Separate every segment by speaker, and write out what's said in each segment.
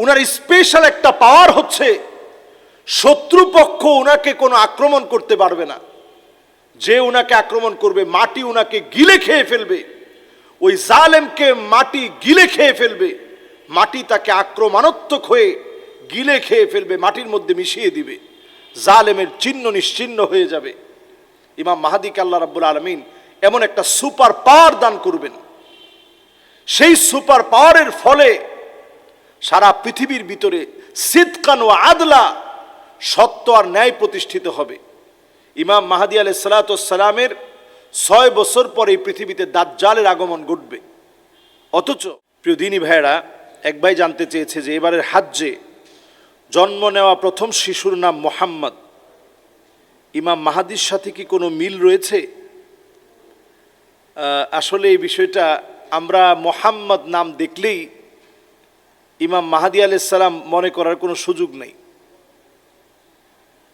Speaker 1: উনার স্পেশাল একটা পাওয়ার হচ্ছে, শত্রুপক্ষ ওনাকে কোনো আক্রমণ করতে পারবে না। যে ওনাকে আক্রমণ করবে, মাটি ওনাকে গিলে খেয়ে ফেলবে। ওই জালেমকে মাটি গিলে খেয়ে ফেলবে। মাটি তাকে আক্রমণাত্মক হয়ে গিলে খেয়ে ফেলবে, মাটির মধ্যে মিশিয়ে দিবে। জালেমের চিহ্ন নিশ্চিহ্ন হয়ে যাবে। ইমাম মাহাদিকে আল্লাহ রাব্বুল আলমিন এমন একটা সুপার পাওয়ার দান করবেন। সেই সুপার পাওয়ারের ফলে সারা পৃথিবীর ভিতরে সিদকান ও আদলা সত্য আর ন্যায় প্রতিষ্ঠিত হবে। ইমাম মাহাদি আলাই সালাতামের ছয় বছর পরে এই পৃথিবীতে দাজ্জালের আগমন ঘটবে। অথচ প্রিয় দিনী ভাইয়েরা, এক ভাই জানতে চেয়েছে যে এবারের হাজ্যে জন্ম নেওয়া প্রথম শিশুর নাম মোহাম্মদ। ইমাম মাহাদির সাথে কি কোনো মিল রয়েছে? আসলে এই বিষয়টা আমরা মোহাম্মদ নাম দেখলেই ইমাম মাহাদি আলাইসাল্লাম মনে করার কোনো সুযোগ নেই।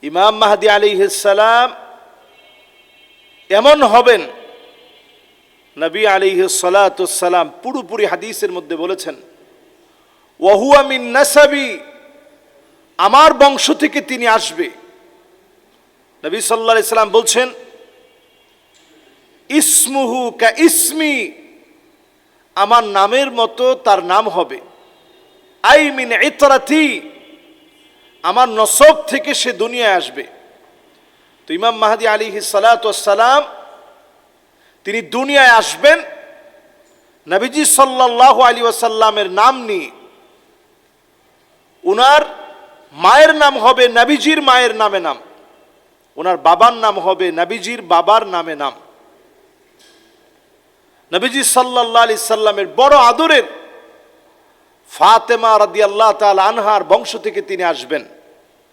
Speaker 1: ইমাম মাহাদি আলিহাল্লাম এমন হবেন, নবী আলিহ সালাতাম পুরোপুরি হাদিসের মধ্যে বলেছেন ওহুয়া মিন নাসাবি আমার বংশ থেকে তিনি আসবে। নবী সাল্লাহ সাল্লাম বলছেন, ইসমুহু কা ইসমি আমার নামের মতো তার নাম হবে। আই মিন ইতরাতি, আমার নসব থেকে সে দুনিয়ায় আসবে। তো ইমাম মাহাদি আলী সালাম তিনি দুনিয়ায় আসবেন, নবীজি সাল্লাহ আলী ওয়াসাল্লামের নাম নিয়ে। উনার মায়ের নাম হবে নবীজির মায়ের নামে নাম। ওনার বাবার নাম হবে নবীজির বাবার নামে নাম। নবীজি সাল্লাহ আলি সাল্লামের বড় আদরের ফাতেমা রাদি আল্লাহ তাল আনহার বংশ থেকে তিনি আসবেন।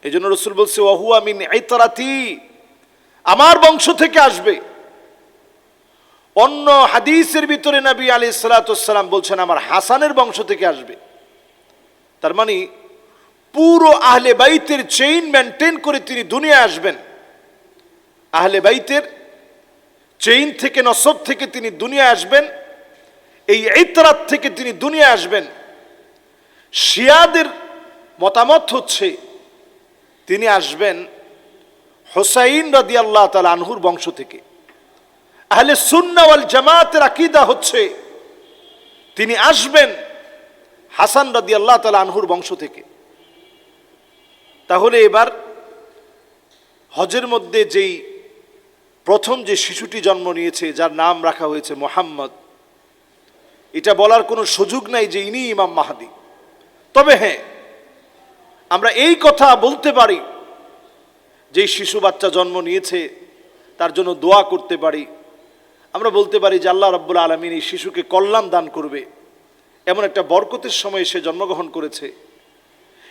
Speaker 1: এই জন্য রসুল বলছে, ওহুয়া মিন ইতরাতি আমার বংশ থেকে আসবে। অন্য হাদিসের ভিতরে নবী আলী সালাতাম বলছেন, আমার হাসানের বংশ থেকে আসবে। তার মানে পুরো আহলে বাইতের চেইন মেনটেন করে তিনি দুনিয়ায় আসবেন। আহলে বাইতের চেইন থেকে, নসব থেকে তিনি দুনিয়ায় আসবেন। এই ইতরাত থেকে তিনি দুনিয়ায় আসবেন। শিয়াদের মতামত হচ্ছে, তিনি আসবেন হোসাইন রাদি আল্লাহ তাল আনহুর বংশ থেকে। আহলে সুন্নাওয়াল জামাতের আকিদা হচ্ছে, তিনি আসবেন হাসান রাদি আল্লাহ তাল আনহুর বংশ থেকে। তাহলে এবার হজের মধ্যে যেই প্রথম যে শিশুটি জন্ম নিয়েছে, যার নাম রাখা হয়েছে মোহাম্মদ, এটা বলার কোনো সুযোগ নাই যে ইনি ইমাম মাহাদি। তবে হ্যাঁ আমরা এই কথা বলতে পারি যে শিশু বাচ্চা জন্ম নিয়েছে, তার জন্য দোয়া করতে পারি। আমরা বলতে পারি যে আল্লাহ রব্বুল আলমিন এই শিশুকে কল্যাণ দান করবে। এমন একটা বরকতের সময় সে জন্মগ্রহণ করেছে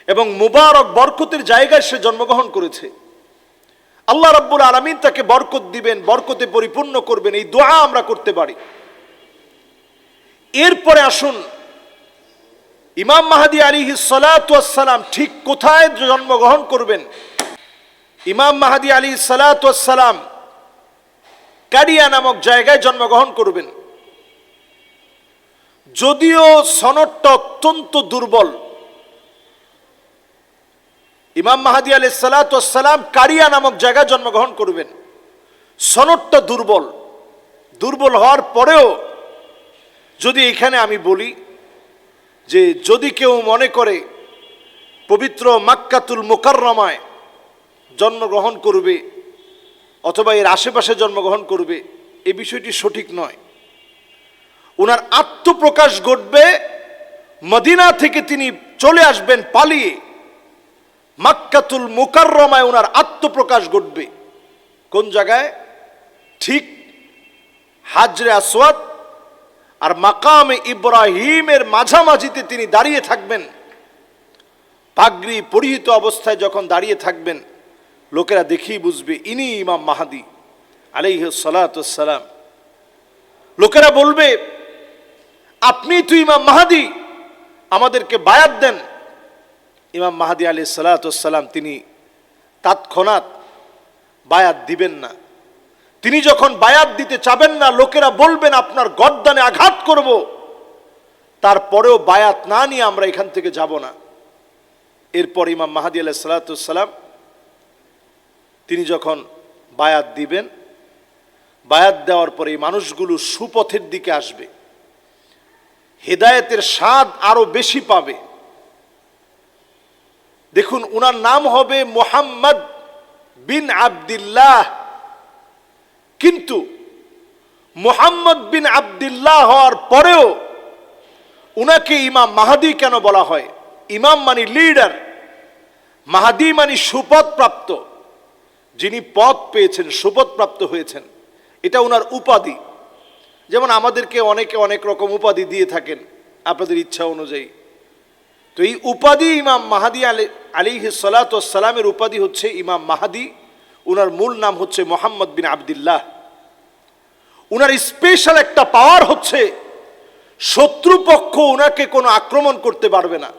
Speaker 1: এবং মুবারক বরকতের জায়গায় সে জন্মগ্রহণ করেছে। আল্লাহ রব্বুল আলমিন তাকে বরকত দিবেন, বরকতে পরিপূর্ণ করবেন, এই দোয়া আমরা করতে পারি। এরপরে আসুন ইমাম মাহাদি আলী সালাতাম ঠিক কোথায় জন্মগ্রহণ করবেন? ইমাম মাহাদি আলী সালাতাম কারিয়া নামক জায়গায় জন্মগ্রহণ করবেন। যদিও সনদটা অত্যন্ত দুর্বল, ইমাম মাহাদি আলী সালাতাম কারিয়া নামক জায়গায় জন্মগ্রহণ করবেন। সনদটা দুর্বল দুর্বল হওয়ার পরেও যদি এখানে আমি বলি যে যদি কেউ মনে করে পবিত্র মাক্কাতুল মোকাররমায় জন্মগ্রহণ করবে অথবা এর আশেপাশে জন্মগ্রহণ করবে এই বিষয়টি সঠিক নয়। ওনার আত্মপ্রকাশ ঘটবে, মদিনা থেকে তিনি চলে আসবেন পালিয়ে, মাক্কাতুল মোকাররমায় ওনার আত্মপ্রকাশ ঘটবে। কোন জায়গায়? ঠিক হাজরে আসওয়াদ আর মাকামে ইব্রাহিমের মাঝামাঝিতে তিনি দাঁড়িয়ে থাকবেন। পাগড়ি পরিহিত অবস্থায় যখন দাঁড়িয়ে থাকবেন, লোকেরা দেখেই বুঝবে, ইনি ইমাম মাহাদি, আলাইহ সালাতাম লোকেরা বলবে, আপনি তো ইমাম মাহাদি, আমাদেরকে বায়াত দেন। ইমাম মাহাদি আলি সালাতাম তিনি তৎক্ষণাৎ বায়াত দিবেন না। তিনি যখন বায়াত দিতে চাবেন না, লোকেরা বলবেন, আপনার গদ্দানে আঘাত করব। তারপরেও বায়াত না নিয়ে আমরা এখান থেকে যাব না। এরপর ইমাম মাহাদি আলাহ সালাতাম তিনি যখন বায়াত দিবেন, বায়াত দেওয়ার পরে এই মানুষগুলো সুপথের দিকে আসবে। হেদায়েতের স্বাদ আরও বেশি পাবে। দেখুন, উনার নাম হবে মোহাম্মদ বিন আবদুল্লাহ। কিন্তু মোহাম্মদ বিন আবদুল্লাহ হওয়ার পরেও উনাকে ইমাম মাহাদি কেন বলা হয়? ইমাম মানে লিডার, মাহাদি মানে সুপথ প্রাপ্ত যিনি পদ পেয়েছেন সুপথ প্রাপ্ত হয়েছেন, এটা ওনার উপাধি। যেমন আমাদেরকে অনেকে অনেক রকম উপাধি দিয়ে থাকেন, আপনাদের ইচ্ছা অনুযায়ী। তো এই উপাধি ইমাম মাহাদি আলী আলী সালাতামের উপাধি হচ্ছে ইমাম মাহাদি। ওনার মূল নাম হচ্ছে মোহাম্মদ বিন আবদুল্লাহ। উনার স্পেশাল একটা পাওয়ার হচ্ছে, শত্রুপক্ষ ওনাকে কোনো আক্রমণ করতে পারবে না।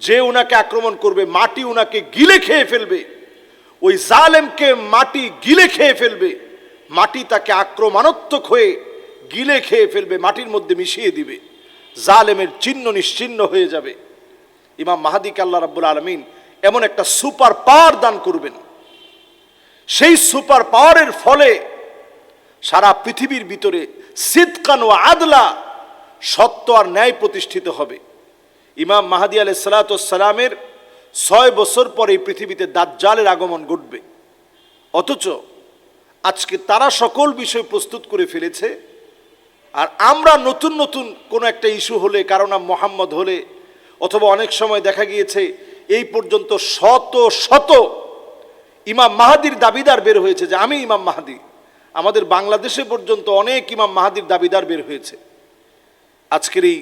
Speaker 1: যে ওনাকে আক্রমণ করবে, মাটি ওনাকে গিলে খেয়ে ফেলবে। ওই জালেমকে মাটি গিলে খেয়ে ফেলবে। মাটি তাকে আক্রমণাত্মক হয়ে গিলে খেয়ে ফেলবে, মাটির মধ্যে মিশিয়ে দিবে। জালেমের চিহ্ন নিশ্চিহ্ন হয়ে যাবে। ইমাম মাহাদিকে আল্লাহ রাব্বুল আলমিন এমন একটা সুপার পাওয়ার দান করবেন। সেই সুপার পাওয়ারের ফলে সারা পৃথিবীর ভিতরে সিদকান ও আদলা সত্য আর ন্যায় প্রতিষ্ঠিত হবে। ইমাম মাহাদি আলাই সালাতামের ছয় বছর পরে এই পৃথিবীতে দাজ্জালের আগমন ঘটবে। অথচ আজকে তারা সকল বিষয় প্রস্তুত করে ফেলেছে আর আমরা নতুন নতুন কোনো একটা ইস্যু হলে, কারও নাম মোহাম্মদ হলে, অথবা অনেক সময় দেখা গিয়েছে এই পর্যন্ত শত শত ইমাম মাহাদির দাবিদার বের হয়েছে যে আমি ইমাম মাহাদি। আমাদের বাংলাদেশে পর্যন্ত অনেক ইমাম মাহাদির দাবিদার বের হয়েছে। আজকের এই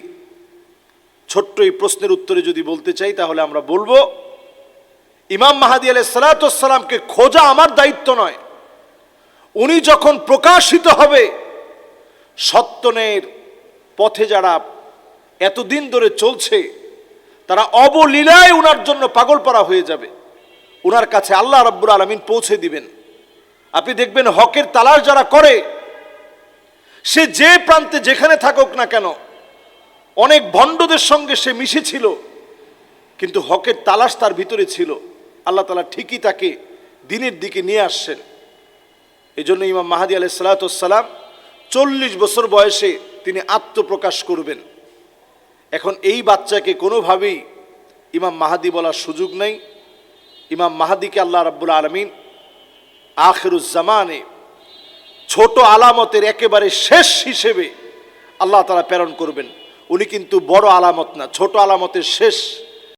Speaker 1: ছোট্ট এই প্রশ্নের উত্তরে যদি বলতে চাই, তাহলে আমরা বলব, ইমাম মাহাদি আলাই সালাতামকে খোঁজা আমার দায়িত্ব নয়। উনি যখন প্রকাশিত হবে সত্যনের পথে যারা এতদিন ধরে চলছে, তারা অবলীলায় উনার জন্য পাগল পারা হয়ে যাবে। উনার কাছে আল্লাহ রব্বুর আলমিন পৌঁছে দিবেন। আপনি দেখবেন হকের তালাশ যারা করে, সে যে প্রান্তে যেখানে থাকুক না কেন, অনেক ভণ্ডদের সঙ্গে সে মিশেছিল, কিন্তু হকের তালাশ তার ভিতরে ছিল। আল্লাহ তালা ঠিকই তাকে দিনের দিকে নিয়ে আসছেন। এই জন্য ইমাম মাহাদি আলাই সালাতাম চল্লিশ বছর বয়সে তিনি আত্মপ্রকাশ করবেন। এখন এই বাচ্চাকে কোনোভাবেই ইমাম মাহাদি বলার সুযোগ নেই। ইমাম মাহাদিকে আল্লাহ রাব্বুল আলমিন আখরুজ্জামানে ছোট আলামতের একেবারে শেষ হিসেবে আল্লাহ তারা প্রেরণ করবেন। উনি কিন্তু বড় আলামত না, ছোট আলামতের শেষ